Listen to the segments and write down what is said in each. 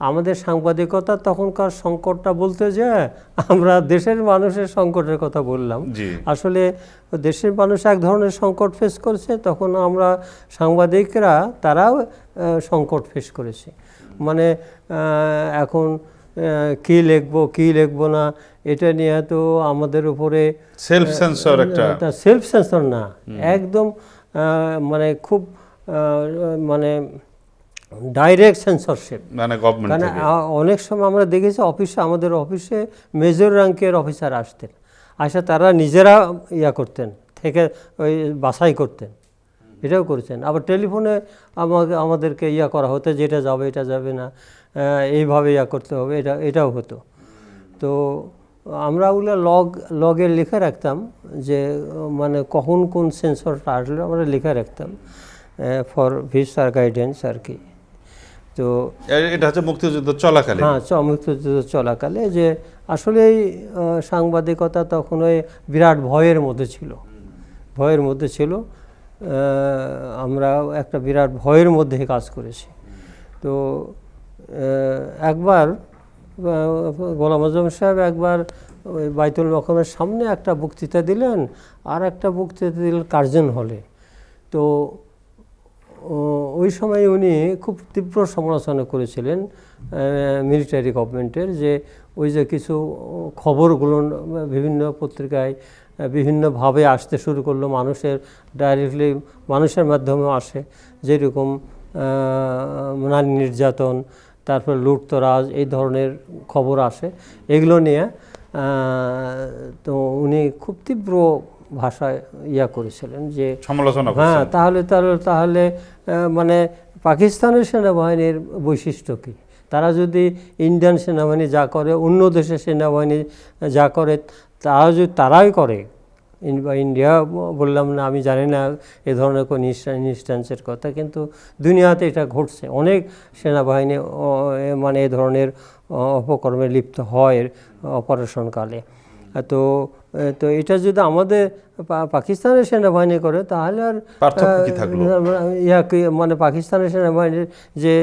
আমাদের সাংবাদিকতা তখনকার সংকটটা বলতে যে আমরা দেশের মানুষের সংকটের কথা বললাম। আসলে দেশের মানুষ এক ধরনের সংকট ফেস করছে তখন আমরা সাংবাদিকরা তারাও সংকট ফেস করেছে। মানে এখন কি লিখব কি লিখব না এটা নিয়ে তো আমাদের উপরে সেলফ সেন্সর একটা সেলফ সেন্সর না। একদম মানে খুব মানে ডাইরেক্ট সেন্সরশিপ মানে গভর্নমেন্ট কারণ অনেক সময় আমরা দেখেছি অফিসে আমাদের অফিসে মেজর র্যাঙ্কের অফিসার আসতেন। আসে তারা নিজেরা ইয়া করতেন থেকে ওই বাছাই করতেন। এটাও করেছেন। আবার টেলিফোনে আমাকে আমাদেরকে ইয়া করা হতো যেটা যাবে এটা যাবে না এইভাবে ইয়া করতে হবে এটা এটাও হতো। তো আমরা ওগুলো লগ লগে লিখে রাখতাম যে মানে কখন কোন সেন্সরটা আসলে আমরা লিখে রাখতাম ফর ভিসার গাইডেন্স আর কি। তো এটা হচ্ছে মুক্তিযুদ্ধ চলাকালীন। হ্যাঁ মুক্তিযুদ্ধ চলাকালে যে আসলেই সাংবাদিকতা তখন ওই বিরাট ভয়ের মধ্যে ছিল। ভয়ের মধ্যে ছিল আমরা একটা বিরাট ভয়ের মধ্যে কাজ করেছি। তো একবার গোলাম আজম সাহেব একবার ওই বাইতুল মকমের সামনে একটা বক্তৃতা দিলেন আর একটা বক্তৃতা দিলেন কার্জন হলে। তো ওই সময় উনি খুব তীব্র সমালোচনা করেছিলেন মিলিটারি গভর্নমেন্টের যে ওই যে কিছু খবরগুলো, বিভিন্ন পত্রিকায় বিভিন্নভাবে আসতে শুরু করল, মানুষের ডাইরেক্টলি মানুষের মাধ্যমেও আসে। যেরকম নারী নির্যাতন, তারপর লুটতরাজ, এই ধরনের খবর আসে। এগুলো নিয়ে তো উনি খুব তীব্র ভাষায় ইয়া করেছিলেন যে সমালোচনা হ্যাঁ তাহলে তাহলে তাহলে মানে পাকিস্তানের সেনাবাহিনীর বৈশিষ্ট্য কী? তারা যদি ইন্ডিয়ান সেনাবাহিনী যা করে অন্য দেশের সেনাবাহিনী যা করে তারা যদি তারাই করে বা ইন্ডিয়া বললাম না আমি জানি না এ ধরনের কোনো ইনস্ট্যান্সের কথা কিন্তু দুনিয়াতে এটা ঘটছে। অনেক সেনাবাহিনী মানে এ ধরনের অপকর্মে লিপ্ত হয় অপারেশনকালে। তো তো এটা যদি আমাদের পাকিস্তানের সেনাবাহিনী করে তাহলে আর ইয়া মানে পাকিস্তানের সেনাবাহিনীর যে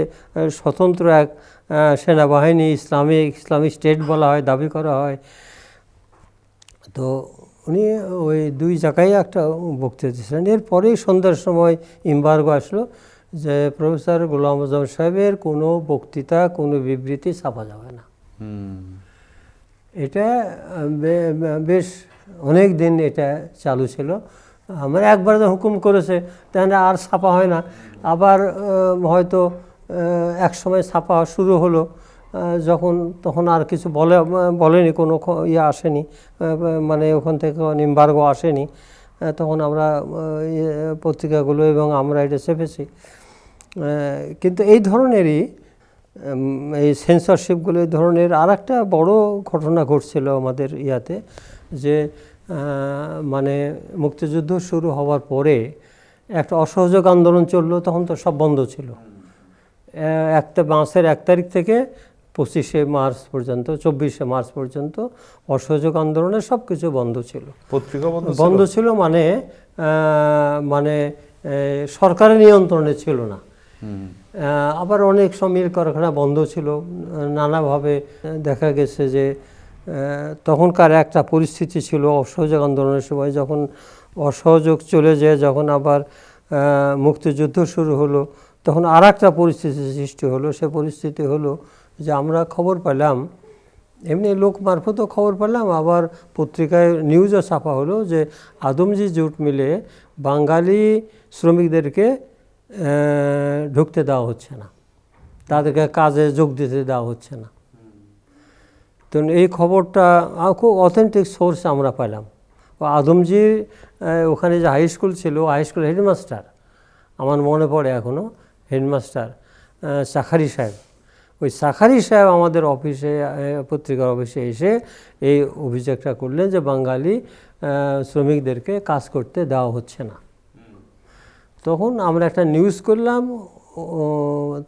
স্বতন্ত্র এক সেনাবাহিনী ইসলামিক ইসলামিক স্টেট বলা হয় দাবি করা হয় তো উনি ওই দুই জায়গায় একটা বক্তৃতা দিয়েছিলেন। এরপরেই সন্ধ্যার সময় ইম্বার্গো আসলো যে প্রফেসর গোলাম আজম সাহেবের কোনো বক্তৃতা কোনো বিবৃতি ছাপা যাবে না। হুম। এটা বেশ অনেক দিন এটা চালু ছিল। আমার একবার যখন হুকুম করেছে তাহলে আর ছাপা হয় না। আবার হয়তো এক সময় ছাপা শুরু হলো যখন তখন আর কিছু বলে বলেনি কোনো ইয়ে আসেনি মানে ওখান থেকে নিম্বার্গ আসেনি তখন আমরা ইয়ে, পত্রিকাগুলো এবং আমরা এটা চেপেছি। কিন্তু এই ধরনেরই এই সেন্সরশিপগুলো এই ধরনের আর একটা বড় ঘটনা ঘটছিল আমাদের ইয়াতে যে মানে মুক্তিযুদ্ধ শুরু হওয়ার পরে একটা অসহযোগ আন্দোলন চলল তখন তো সব বন্ধ ছিল। একটা মাসের এক তারিখ থেকে পঁচিশে মার্চ পর্যন্ত চব্বিশে মার্চ পর্যন্ত অসহযোগ আন্দোলনে সব কিছু বন্ধ ছিল। পত্রিকা বন্ধ ছিল? মানে মানে সরকারের নিয়ন্ত্রণে ছিল না। আবার অনেক সমীর কারখানা বন্ধ ছিল। নানাভাবে দেখা গেছে যে তখনকার একটা পরিস্থিতি ছিল অসহযোগ আন্দোলনের সময়। যখন অসহযোগ চলে যায়, যখন আবার মুক্তিযুদ্ধ শুরু হলো, তখন আর একটা পরিস্থিতি সৃষ্টি হলো। সে পরিস্থিতি হলো যে, আমরা খবর পেলাম, এমনি লোক মারফতও খবর পেলাম, আবার পত্রিকায় নিউজও ছাপা হলো যে, আদমজি জুট মিলে বাঙালি শ্রমিকদেরকে ঢুকতে দেওয়া হচ্ছে না। তাদেরকে কাজে যোগ দিতে দেওয়া হচ্ছে না। তো এই খবরটা খুব অথেন্টিক সোর্স আমরা পেলাম ও আদমজির ওখানে যে হাই স্কুল ছিল হাই স্কুল হেডমাস্টার আমার মনে পড়ে এখনও হেডমাস্টার চাখারি সাহেব। ওই চাখারি সাহেব আমাদের অফিসে পত্রিকার অফিসে এসে এই অভিযোগটা করলেন যে বাঙালি শ্রমিকদেরকে কাজ করতে দেওয়া হচ্ছে না। তখন আমরা একটা নিউজ করলাম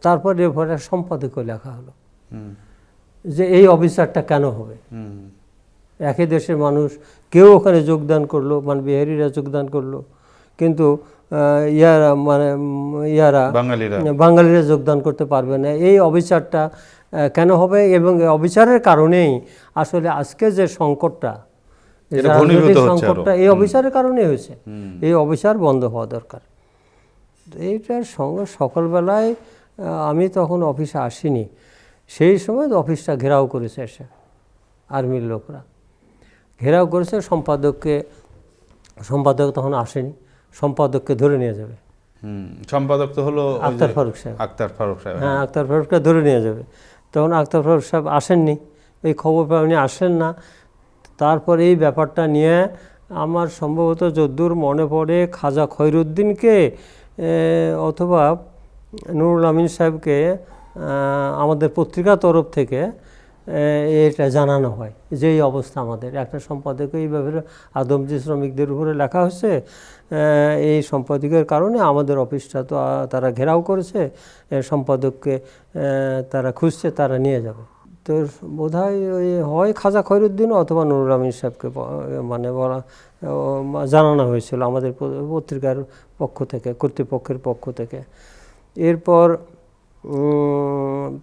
তারপরে এরপর একটা সম্পাদকও লেখা হলো। যে এই অফিসারটা কেন হবে? একই দেশের মানুষ কেউ ওখানে যোগদান করল মানে বিহারিরা যোগদান করল কিন্তু ইয়ারা মানে ইয়ারা বাঙালিরা। বাঙালিরা যোগদান করতে পারবে না। এই অবিচারটা কেন হবে? এবং অবিচারের কারণেই আসলে আজকে যে সংকটটা। সংকটটা এই অবিচারের কারণেই হয়েছে। এই অবিচার বন্ধ হওয়া দরকার। এইটার সঙ্গে সকালবেলায় আমি তখন অফিসে আসিনি। সেই সময় অফিসটা ঘেরাও করেছে এসে আর্মির লোকরা। ঘেরাও করেছে সম্পাদককে সম্পাদক তখন আসেনি সম্পাদককে ধরে নিয়ে যাবে। সম্পাদক তো হলো আক্তার ফারুক সাহেব। আক্তার ফারুক সাহেব হ্যাঁ। আক্তার ফারুককে ধরে নিয়ে যাবে। তখন আক্তার ফারুক সাহেব আসেননি এই খবর পেয়ে উনি আসেন না। তারপর এই ব্যাপারটা নিয়ে আমার সম্ভবত যদ্দূর মনে পড়ে খাজা খৈরুদ্দিনকে অথবা নুরুল আমিন সাহেবকে আমাদের পত্রিকা তরফ থেকে এটা জানানো হয় যে এই অবস্থা আমাদের। একটা সম্পাদক এই ব্যাপারে আদমজি শ্রমিকদের উপরে লেখা হয়েছে এই সম্পাদকের কারণে আমাদের অফিসটা তো তারা ঘেরাও করেছে সম্পাদককে তারা খুঁজছে, তারা নিয়ে যাবে। তো বোধহয় ওই হয় খাজা খৈরুদ্দিন অথবা নুরুল আমিন সাহেবকে মানে বলা জানানো হয়েছিল আমাদের পত্রিকার পক্ষ থেকে, কর্তৃপক্ষের পক্ষ থেকে। এরপর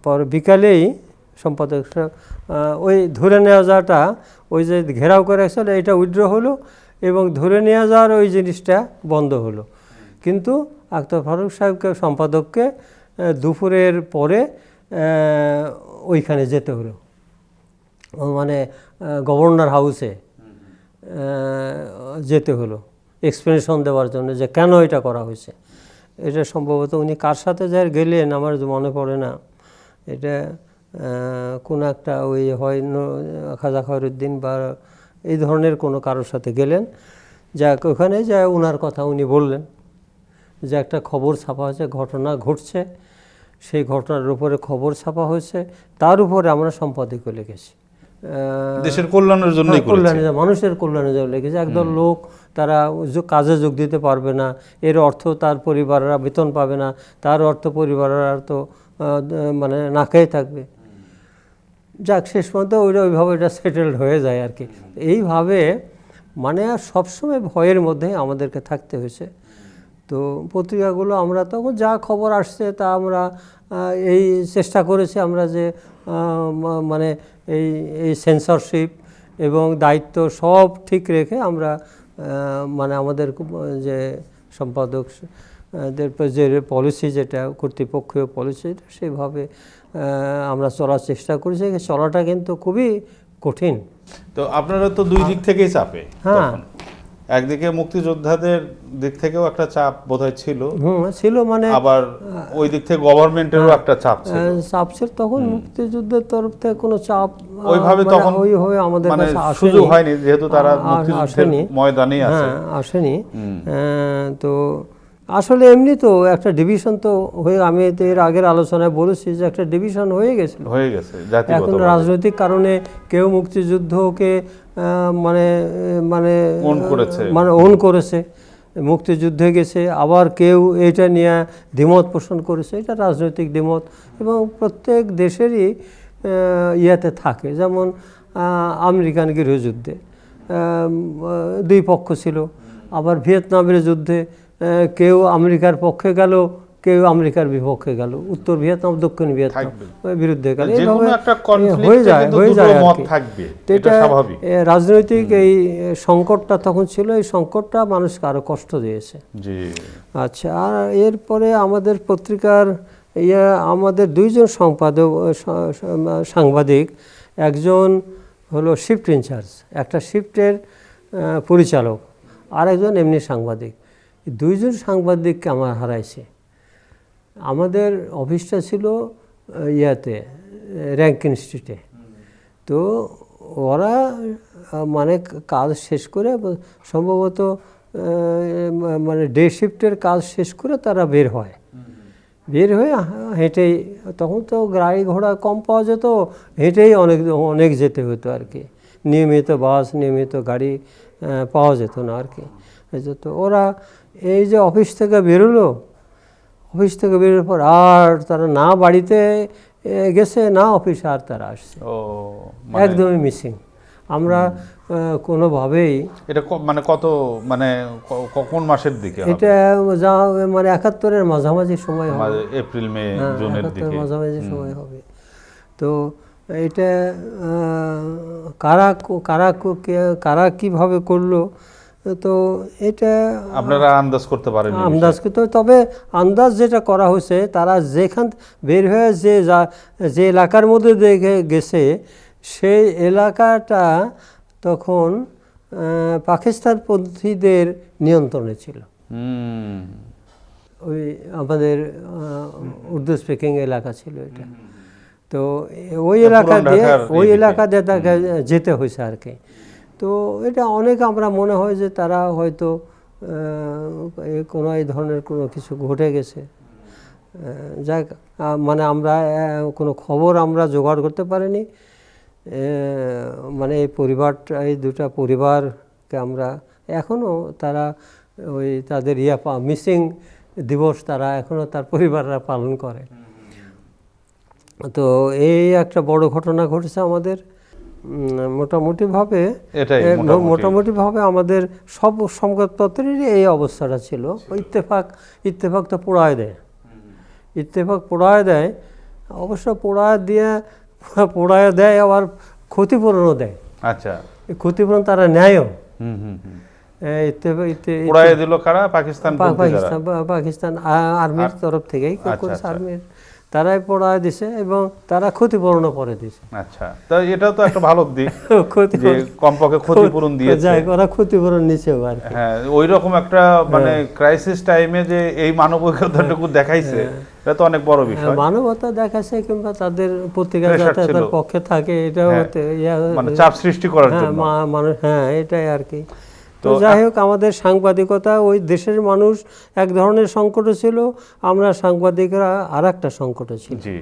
পর বিকালেই সম্পাদক ওই ধরে নেওয়া যাওয়াটা, ওই যে ঘেরাও করে আসলে এটা উইড্র হলো এবং ধরে নেওয়া যাওয়ার ওই জিনিসটা বন্ধ হলো। কিন্তু আক্তার ফারুক সাহেবকে, সম্পাদককে দুপুরের পরে ওইখানে যেতে হলো। মানে গভর্নর হাউসে যেতে হলো। এক্সপ্লেনেশন দেওয়ার জন্য যে কেন এটা করা হয়েছে। এটা সম্ভবত উনি কার সাথে যাই গেলেন আমার মনে পড়ে না। এটা কোনো একটা ওই হয় খাজা খয়রুদ্দিন বা এই ধরনের কোনো কারোর সাথে গেলেন। যাক, ওখানে যা ওনার কথা উনি বললেন যে একটা খবর ছাপা হয়েছে ঘটনা ঘটছে। সেই ঘটনার উপরে খবর ছাপা হয়েছে তার উপরে আমরা সম্পাদকও লিখেছি। দেশের কল্যাণের জন্য হ্যাঁ, করেছে। কল্যাণে যা- মানুষের কল্যাণের জন্য লেগেছে একদল লোক তারা কাজে যোগ দিতে পারবে না এর অর্থ তার পরিবাররা বেতন পাবে না তার অর্থ পরিবাররা তো মানে নাকাই থাকবে। যাক শেষ পর্যন্ত ওইটা ওইভাবে এটা সেটেলড হয়ে যায় আর কি। এইভাবে মানে আর সবসময় ভয়ের মধ্যে আমাদেরকে থাকতে হয়েছে। তো পত্রিকাগুলো আমরা তখন যা খবর আসছে তা আমরা এই চেষ্টা করেছি আমরা যে মানে এই এই সেন্সরশিপ এবং দায়িত্ব সব ঠিক রেখে আমরা মানে আমাদের যে সম্পাদক যে পলিসি যেটা কর্তৃপক্ষীয় পলিসি সেইভাবে আহ, আমরা চলার চেষ্টা করেছি। চলাটা কিন্তু খুবই কঠিন। তো আপনারা তো দুই দিক থেকেই চাপে হ্যাঁ। একদিকে মুক্তিযোদ্ধাদের দিক থেকেও একটা চাপ বোধহয় ছিল। ছিল মানে আবার ওই দিক থেকে গভর্নমেন্টেরও একটা চাপ ছিল। চাপ ছিল। তখন মুক্তিযুদ্ধের তরফ থেকে কোনো চাপ ওইভাবে তখন তখন ওইভাবে আমাদের মানে। সুযোগ হয়নি যেহেতু তারা মুক্তিযুদ্ধের আসেনি। ময়দানেই আছে। হ্যাঁ আসেনি। তো আসলে এমনি তো একটা ডিভিশন তো হয়ে আমি তো এর আগের আলোচনায় বলেছি যে একটা ডিভিশন হয়ে গেছিল। হয়ে গেছে এখন রাজনৈতিক কারণে কেউ মুক্তিযুদ্ধকে মানে মানে করেছে। মানে ওন করেছে মুক্তিযুদ্ধে গেছে আবার কেউ এটা নিয়ে দ্বিমত পোষণ করেছে এটা রাজনৈতিক দ্বিমত। এবং প্রত্যেক দেশেরই ইয়েতে থাকে যেমন আমেরিকান গৃহযুদ্ধে দুই পক্ষ ছিল আবার ভিয়েতনামের যুদ্ধে কেউ আমেরিকার পক্ষে গেল কেউ আমেরিকার বিপক্ষে গেল। উত্তর ভিয়েতনাম দক্ষিণ ভিয়েতনাম বিরুদ্ধে গেল। এইভাবে হয়ে যায় হয়ে যায় আর কি। তো এটা রাজনৈতিক এই সংকটটা তখন ছিল এই সংকটটা মানুষকে আরও কষ্ট দিয়েছে। আচ্ছা আর এরপরে আমাদের পত্রিকার ইয়ে আমাদের দুইজন সম্পাদক সাংবাদিক একজন হলো শিফট ইনচার্জ একটা শিফটের পরিচালক আর একজন এমনি সাংবাদিক। দুইজন সাংবাদিককে আমার হারাইছে। আমাদের অফিসটা ছিল ইয়াতে র্যাঙ্কিন স্ট্রিটে তো ওরা মানে কাজ শেষ করে, সম্ভবত মানে ডে শিফটের কাজ শেষ করে তারা বের হয়। বের হয়ে হেঁটেই, তখন তো গাড়ি ঘোড়া কম পাওয়া যেত, হেঁটেই অনেক অনেক যেতে হতো আর কি। নিয়মিত বাস, নিয়মিত গাড়ি পাওয়া যেত না আর কি। এই যে তো ওরা এই যে অফিস থেকে বেরোলো অফিস থেকে বেরোর পর আর তারা না বাড়িতে গেছে না অফিসে আর তারা আসছে। মানে একদমই মিসিং আমরা কোনোভাবেই এটা মানে কত মানে কোন মাসের দিকে এটা যা মানে একাত্তরের মাঝামাঝি সময় হবে। এপ্রিল মে হ্যাঁ, জুনের একাত্তরের দিকে। মাঝামাঝি সময় হবে। তো এটা কারা কারা কারা কীভাবে করল তো এটা আপনারা আন্দাজ করতে পারেন আন্দাজ করতে। তবে আন্দাজ যেটা করা হয়েছে তারা যেখান বের হয়ে যে যা- এলাকার মধ্যে দেখে গেছে সেই এলাকাটা তখন আহ, পাকিস্তানপন্থীদের নিয়ন্ত্রণে ছিল। ওই আমাদের উর্দু স্পিকিং এলাকা ছিল এটা। তো ওই এলাকা দিয়ে ওই এলাকা দিয়ে তাকে যেতে হয়েছে আর কি। তো এটা অনেক আমরা মনে হয় যে তারা হয়তো কোনো এই ধরনের কোনো কিছু ঘটে গেছে। যাক মানে আমরা কোনো খবর আমরা জোগাড় করতে পারিনি। মানে এই পরিবারটা এই দুটা পরিবারকে আমরা এখনও তারা ওই তাদের ইয়া মিসিং দিবস তারা এখনও তার পরিবাররা পালন করে। তো এই একটা বড় ঘটনা ঘটেছে আমাদের। মোটামুটিভাবে মোটামুটি। মোটামুটিভাবে আমাদের সব সংবাদপত্রেরই এই অবস্থাটা ছিল। ইত্তেফাক ইত্তেফাক তো পোড়ায় দেয়। ইত্তেফাক পোড়ায় দেয় অবশ্য পোড়ায় দিয়ে পোড়ায় দেয় আবার ক্ষতিপূরণও দেয়। আচ্ছা। ক্ষতিপূরণ তারা নেয়ও। দিল কারা? পাকিস্তান পাকিস্তান আর্মির তরফ থেকেই আচ্ছা, আচ্ছা। আর্মির তারাই পড়ায় দিছে এবং তারা ক্ষতিপূরণও করে দিছে। আচ্ছা তো এটাও তো একটা ভালো দিক যে ক্ষতিপূরণ কমপক্ষে ক্ষতিপূরণ দিয়েছে। যাই ওরা ক্ষতিপূরণ নিচেও আর হ্যাঁ ওই রকম একটা মানে ক্রাইসিস টাইমে যে এই মানবিকতাটুকু দেখাইছে এটা তো অনেক বড় বিষয়। হ্যাঁ, মানবতা দেখাচ্ছে কিংবা তাদের পত্রিকা যাতে তার পক্ষে থাকে এটা হ্যাঁ, হতে মানে চাপ সৃষ্টি করার হ্যাঁ জন্য। মানুষ হ্যাঁ এটাই আর কি। তো যাই হোক আমাদের সাংবাদিকতা ওই দেশের মানুষ এক ধরনের সংকটে ছিল আমরা সাংবাদিকরা আর একটা সংকটে ছিল জি।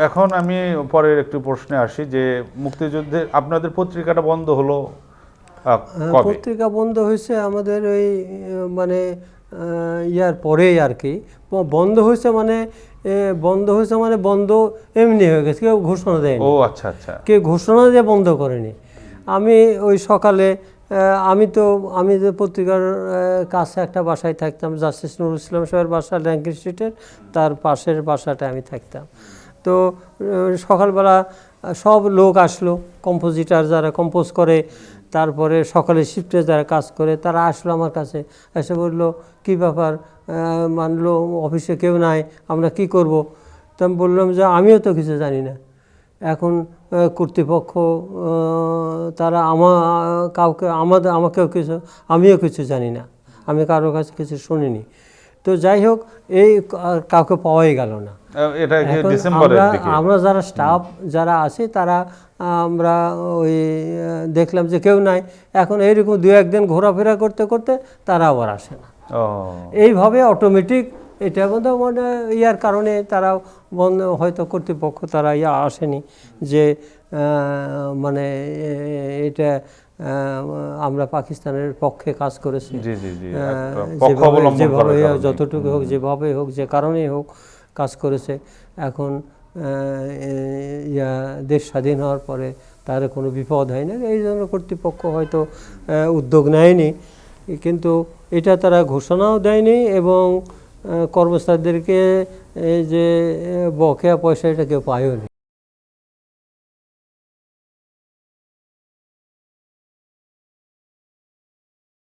এখন আমি পরের একটু প্রশ্নে আসি যে মুক্তিযুদ্ধের আপনাদের পত্রিকাটা বন্ধ হলো আহ, পত্রিকা বন্ধ হয়েছে আমাদের ওই মানে ইয়ার পরেই আর কি। বন্ধ হয়েছে মানে বন্ধ হয়েছে মানে বন্ধ এমনি হয়ে গেছে কেউ ঘোষণা দেয়নি। ও আচ্ছা আচ্ছা। কেউ ঘোষণা দিয়ে বন্ধ করেনি। আমি ওই সকালে আমি তো, আমি যে পত্রিকার কাছে একটা বাসায় থাকতাম, জাস্টিস নুরুল ইসলাম সাহেবের বাসা ল্যাঙ্কি স্ট্রিটের, তার পাশের বাসাটা আমি থাকতাম। তো সকালবেলা সব লোক আসলো কম্পোজিটার যারা কম্পোজ করে, তারপরে সকালে শিফটে যারা কাজ করে, তারা আসলো আমার কাছে, এসে বলল, কী ব্যাপার? মানলো অফিসে কেউ নাই, আমরা কি করব? তো আমি বললাম যে, আমিও তো কিছু জানি না। এখন কর্তৃপক্ষ তারা আমা কাউকে আমাদের আমাকেও কিছু আমিও কিছু জানি না। আমি কারোর কাছে কিছু শুনিনি। তো যাই হোক এই কাউকে পাওয়াই গেল না। আমরা যারা স্টাফ যারা আছে তারা আমরা ওই দেখলাম যে কেউ নাই। এখন এইরকম দু একদিন ঘোরাফেরা করতে করতে তারা আবার আসে না। এইভাবে অটোমেটিক এটা বোধ মানে ইয়ার কারণে তারা বন্ধ হয়তো কর্তৃপক্ষ তারা ইয়া আসেনি যে মানে এটা আমরা পাকিস্তানের পক্ষে কাজ করেছি। যেভাবে-। যতটুকু হোক যেভাবে হোক যে কারণেই হোক কাজ করেছে। এখন ইয়া দেশ স্বাধীন হওয়ার পরে তার কোনো বিপদ হয় না। এই জন্য কর্তৃপক্ষ হয়তো উদ্যোগ নেয়নি। কিন্তু এটা তারা ঘোষণাও দেয়নি এবং কর্মচারীদেরকে এই যে বকেয়া পয়সা এটা কেউ পায়ও